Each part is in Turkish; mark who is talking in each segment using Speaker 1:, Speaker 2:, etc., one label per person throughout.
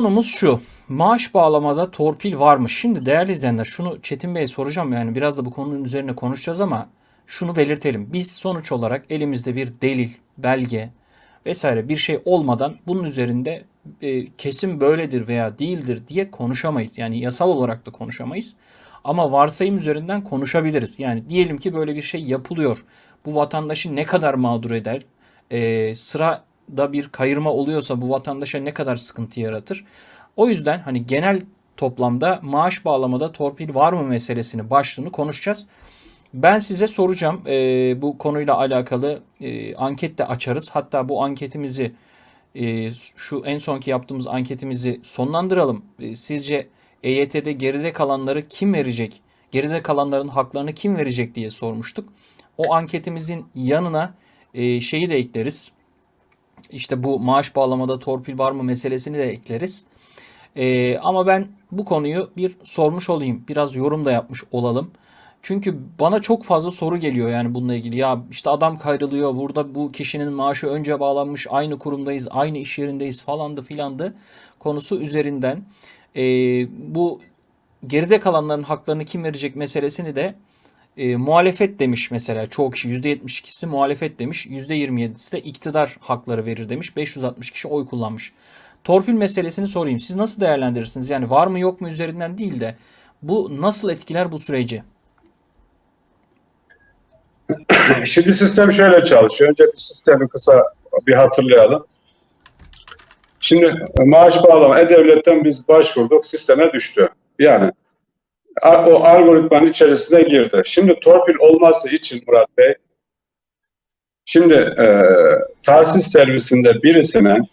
Speaker 1: Konumuz şu. Maaş bağlamada torpil var mı? Şimdi değerli izleyenler şunu Çetin Bey'e soracağım yani biraz da bu konunun üzerine konuşacağız ama şunu belirtelim. Biz sonuç olarak elimizde bir delil, belge vesaire bir şey olmadan bunun üzerinde e, kesin böyledir veya değildir diye konuşamayız. Yani yasal olarak da konuşamayız. Ama varsayım üzerinden konuşabiliriz. Yani diyelim ki böyle bir şey yapılıyor. Bu vatandaşı ne kadar mağdur eder? E, sırada bir kayırma oluyorsa bu vatandaşa ne kadar sıkıntı yaratır? O yüzden hani genel toplamda maaş bağlamada torpil var mı meselesini başlığını konuşacağız. Ben size soracağım e, bu konuyla alakalı e, anket de açarız. Hatta bu anketimizi e, şu en sonki yaptığımız anketimizi sonlandıralım. E, sizce EYT'de geride kalanları kim verecek? Geride kalanların haklarını kim verecek diye sormuştuk. O anketimizin yanına e, şeyi de ekleriz. İşte bu maaş bağlamada torpil var mı meselesini de ekleriz. Ee, ama ben bu konuyu bir sormuş olayım. Biraz yorum da yapmış olalım. Çünkü bana çok fazla soru geliyor yani bununla ilgili. Ya işte adam kayrılıyor. Burada bu kişinin maaşı önce bağlanmış. Aynı kurumdayız. Aynı iş yerindeyiz falandı filandı. Konusu üzerinden. Ee, bu geride kalanların haklarını kim verecek meselesini de e, muhalefet demiş mesela çoğu kişi %72'si muhalefet demiş %27'si de iktidar hakları verir demiş 560 kişi oy kullanmış. Torpil meselesini sorayım siz nasıl değerlendirirsiniz yani var mı yok mu üzerinden değil de bu nasıl etkiler bu süreci?
Speaker 2: Şimdi sistem şöyle çalışıyor. Önce bir sistemi kısa bir hatırlayalım. Şimdi maaş bağlama E-Devlet'ten biz başvurduk, sisteme düştü. Yani o algoritmanın içerisine girdi. Şimdi torpil olması için Murat Bey, şimdi e, tahsis servisinde birisinin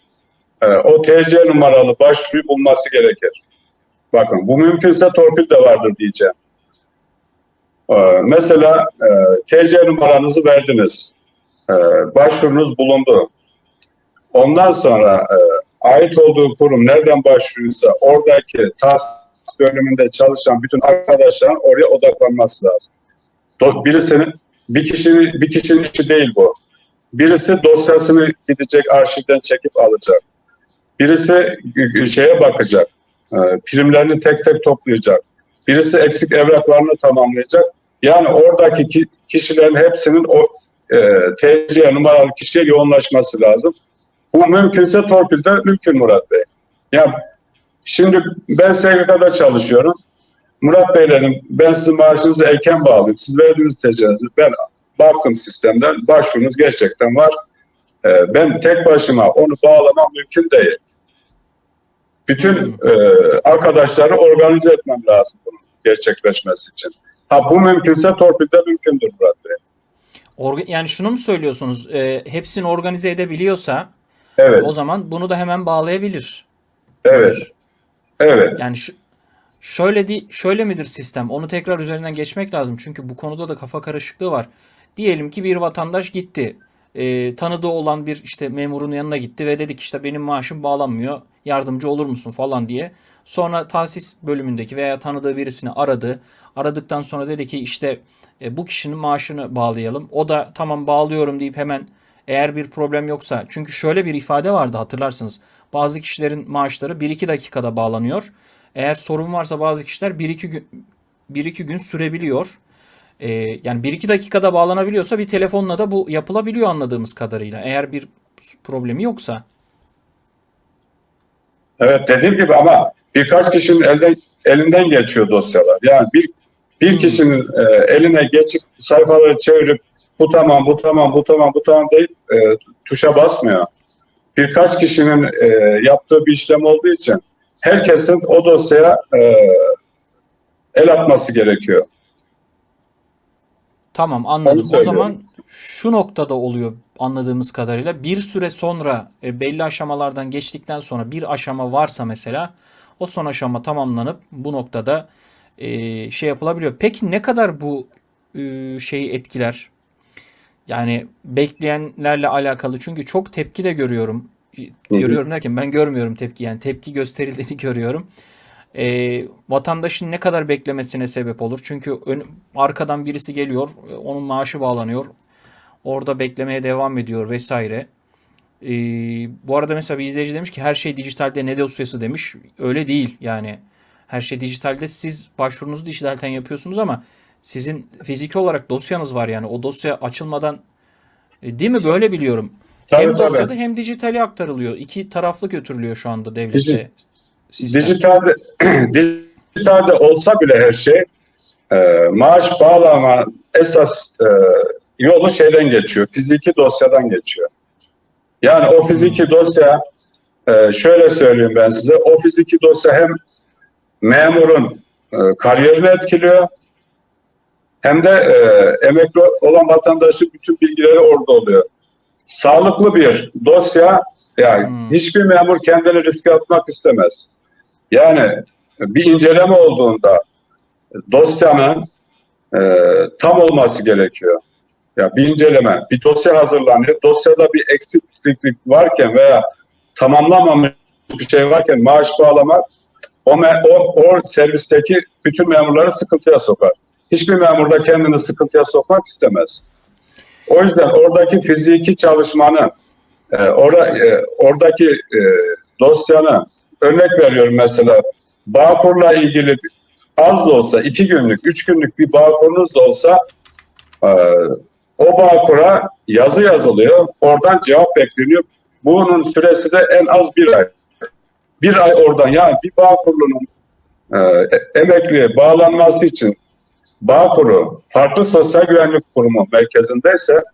Speaker 2: e, o TC numaralı başvuruyu bulması gerekir. Bakın bu mümkünse torpil de vardır diyeceğim. Ee, Mesela e, TC numaranızı verdiniz. Ee, Başvurunuz bulundu. Ondan sonra e, ait olduğu kurum nereden başvuruyorsa oradaki tahsis bölümünde çalışan bütün arkadaşların oraya odaklanması lazım. Birisinin bir kişinin bir kişinin işi değil bu. Birisi dosyasını gidecek arşivden çekip alacak. Birisi şeye bakacak. e, Primlerini tek tek toplayacak. Birisi eksik evraklarını tamamlayacak. Yani oradaki ki- kişilerin hepsinin o e, TC numaralı kişiye yoğunlaşması lazım. Bu mümkünse torpilde mümkün Murat Bey. Ya şimdi ben SGK'da çalışıyorum. Murat Bey dedim ben sizin maaşınızı erken bağlayayım. Siz verdiğiniz TC'nizi ben baktım sistemden. Başvurunuz gerçekten var. E, ben tek başıma onu bağlamam mümkün değil. Bütün e, arkadaşları organize etmem lazım bunun gerçekleşmesi için. Ha bu mümkünse torpilde mümkündür Murat Bey.
Speaker 1: Orga- yani şunu mu söylüyorsunuz? E, hepsini organize edebiliyorsa
Speaker 2: Evet,
Speaker 1: o zaman bunu da hemen bağlayabilir.
Speaker 2: evet, evet.
Speaker 1: Yani şu, şöyle di şöyle midir sistem? Onu tekrar üzerinden geçmek lazım. Çünkü bu konuda da kafa karışıklığı var. Diyelim ki bir vatandaş gitti. Ee, tanıdığı olan bir işte memurun yanına gitti ve dedi ki işte benim maaşım bağlanmıyor. Yardımcı olur musun falan diye. Sonra tahsis bölümündeki veya tanıdığı birisini aradı. Aradıktan sonra dedi ki işte e, bu kişinin maaşını bağlayalım. O da tamam bağlıyorum deyip hemen eğer bir problem yoksa çünkü şöyle bir ifade vardı hatırlarsınız. Bazı kişilerin maaşları 1-2 dakikada bağlanıyor. Eğer sorun varsa bazı kişiler 1-2 gün 1-2 gün sürebiliyor. Ee, yani 1-2 dakikada bağlanabiliyorsa bir telefonla da bu yapılabiliyor anladığımız kadarıyla. Eğer bir problemi yoksa.
Speaker 2: Evet dediğim gibi ama birkaç kişinin elden elinden geçiyor dosyalar. Yani bir bir
Speaker 1: Hmm.
Speaker 2: kişinin e, eline geçip sayfaları çevirip bu tamam, bu tamam, bu tamam, bu tamam deyip e, tuşa basmıyor. Birkaç kişinin e, yaptığı bir işlem olduğu için herkesin o dosyaya e, el atması gerekiyor.
Speaker 1: Tamam anladım. O zaman şu noktada oluyor anladığımız kadarıyla. Bir süre sonra e, belli aşamalardan geçtikten sonra bir aşama varsa mesela o son aşama tamamlanıp bu noktada e, şey yapılabiliyor. Peki ne kadar bu e, şeyi etkiler? Yani bekleyenlerle alakalı çünkü çok tepki de görüyorum. Görüyorum derken ben görmüyorum tepki yani tepki gösterildiğini görüyorum. Ee, vatandaşın ne kadar beklemesine sebep olur. Çünkü ön- arkadan birisi geliyor, e, onun maaşı bağlanıyor. Orada beklemeye devam ediyor vesaire. Ee, bu arada mesela bir izleyici demiş ki her şey dijitalde ne dosyası demiş. Öyle değil yani. Her şey dijitalde siz başvurunuzu dijitalden yapıyorsunuz ama sizin fiziki olarak dosyanız var yani. O dosya açılmadan E, değil mi? Böyle biliyorum.
Speaker 2: Tabii,
Speaker 1: hem
Speaker 2: tabii.
Speaker 1: dosyada hem dijitale aktarılıyor. İki taraflı götürülüyor şu anda devlette. Sistem.
Speaker 2: Dijitalde, dijitalde olsa bile her şey e, maaş bağlama esas e, yolu şeyden geçiyor. Fiziki dosyadan geçiyor. Yani o fiziki dosya e, şöyle söyleyeyim ben size. O fiziki dosya hem memurun e, kariyerini etkiliyor hem de e, emekli olan vatandaşın bütün bilgileri orada oluyor. Sağlıklı bir dosya yani
Speaker 1: Hmm.
Speaker 2: hiçbir memur kendini riske atmak istemez. Yani bir inceleme olduğunda dosyanın e, tam olması gerekiyor. Ya bir inceleme, bir dosya hazırlanıyor. Dosyada bir eksiklik varken veya tamamlanmamış bir şey varken maaş bağlamak o, o, o servisteki bütün memurları sıkıntıya sokar. Hiçbir memur da kendini sıkıntıya sokmak istemez. O yüzden oradaki fiziki çalışmanı, e, ora, e, oradaki e, dosyanı örnek veriyorum mesela Bağkur'la ilgili az da olsa iki günlük, üç günlük bir Bağkur'unuz da olsa e, o Bağkur'a yazı yazılıyor. Oradan cevap bekleniyor. Bunun süresi de en az bir ay. Bir ay oradan yani bir Bağkurlu'nun e- emekliye bağlanması için Bağkur'u farklı sosyal güvenlik kurumu merkezindeyse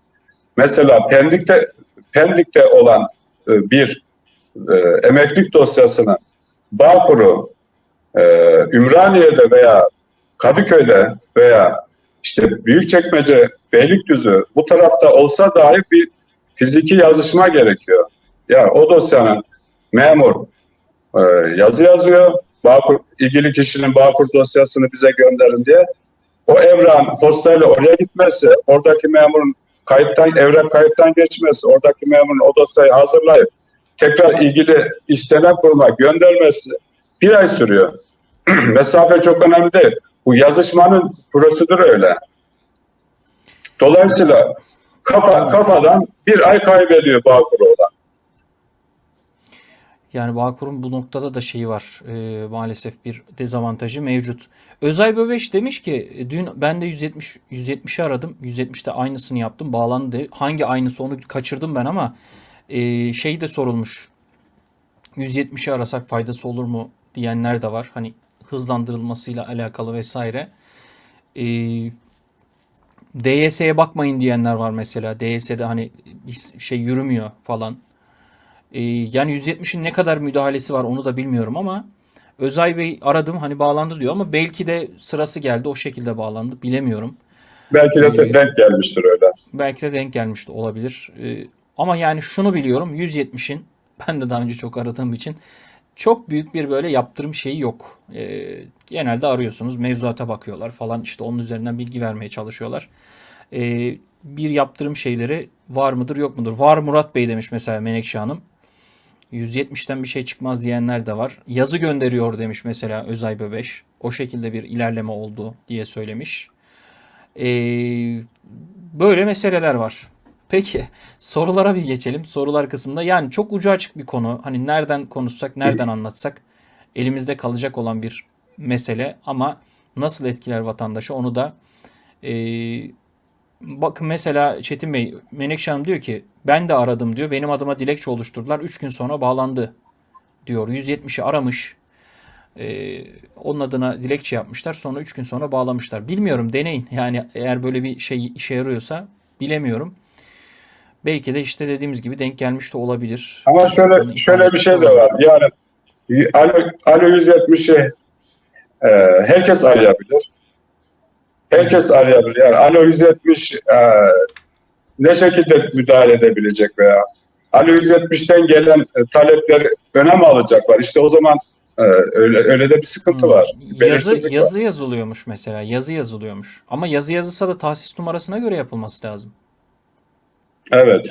Speaker 2: mesela Pendik'te Pendik'te olan e, bir e, emeklilik dosyasını Bağkur'u e, Ümraniye'de veya Kadıköy'de veya işte Büyükçekmece, Beylikdüzü bu tarafta olsa dahi bir fiziki yazışma gerekiyor. Ya o dosyanın memur e, yazı yazıyor. Bağkur, ilgili kişinin Bağkur dosyasını bize gönderin diye. O evran postayla oraya gitmezse, oradaki memurun kayıttan, evrak kayıttan geçmesi, oradaki memurun o dosyayı hazırlayıp tekrar ilgili istenen kuruma göndermesi bir ay sürüyor. Mesafe çok önemli değil. Bu yazışmanın prosedürü öyle. Dolayısıyla kafa, kafadan bir ay kaybediyor Bağkur olan.
Speaker 1: Yani Bağkur'un bu noktada da şeyi var. e, maalesef bir dezavantajı mevcut. Özay Böbeş demiş ki e, dün ben de 170 170'i aradım. 170'te aynısını yaptım. Bağlandı. Hangi aynısı onu kaçırdım ben ama e, şey de sorulmuş. 170'i arasak faydası olur mu diyenler de var. Hani hızlandırılmasıyla alakalı vesaire. E, DYS'ye bakmayın diyenler var mesela. DYS'de hani şey yürümüyor falan. Ee, yani 170'in ne kadar müdahalesi var onu da bilmiyorum ama Özay Bey aradım hani bağlandı diyor ama belki de sırası geldi o şekilde bağlandı bilemiyorum.
Speaker 2: Belki de
Speaker 1: Ee,
Speaker 2: denk gelmiştir öyle.
Speaker 1: Belki de denk gelmişti olabilir. Ee, ama yani şunu biliyorum 170'in ben de daha önce çok aradığım için çok büyük bir böyle yaptırım şeyi yok. Ee, genelde arıyorsunuz mevzuata bakıyorlar falan işte onun üzerinden bilgi vermeye çalışıyorlar. Ee, bir yaptırım şeyleri var mıdır yok mudur? Var Murat Bey demiş mesela Menekşe Hanım. 170'ten bir şey çıkmaz diyenler de var. Yazı gönderiyor demiş mesela Özay Böbeş. O şekilde bir ilerleme oldu diye söylemiş. Ee, böyle meseleler var. Peki sorulara bir geçelim. Sorular kısmında yani çok ucu açık bir konu. Hani nereden konuşsak, nereden anlatsak elimizde kalacak olan bir mesele ama nasıl etkiler vatandaşı onu da ee, bakın mesela Çetin Bey, Menekşe Hanım diyor ki ben de aradım diyor. Benim adıma dilekçe oluşturdular. 3 gün sonra bağlandı diyor. 170'i aramış. Ee, onun adına dilekçe yapmışlar. Sonra 3 gün sonra bağlamışlar. Bilmiyorum deneyin. Yani eğer böyle bir şey işe yarıyorsa bilemiyorum. Belki de işte dediğimiz gibi denk gelmiş de olabilir.
Speaker 2: Ama şöyle
Speaker 1: ifade
Speaker 2: şöyle bir şey de var. Yani Alo, Alo 170'i e, herkes arayabilir. Herkes arayabilir. Yani Alo 170 e, ne şekilde müdahale edebilecek veya Alo 170'ten gelen e, talepleri önem alacaklar. İşte o zaman e, öyle öyle de bir sıkıntı
Speaker 1: Hmm.
Speaker 2: var.
Speaker 1: Yazı,
Speaker 2: Belirsizlik var.
Speaker 1: yazı yazılıyormuş mesela. Yazı yazılıyormuş. Ama yazı yazılsa da tahsis numarasına göre yapılması lazım.
Speaker 2: Evet.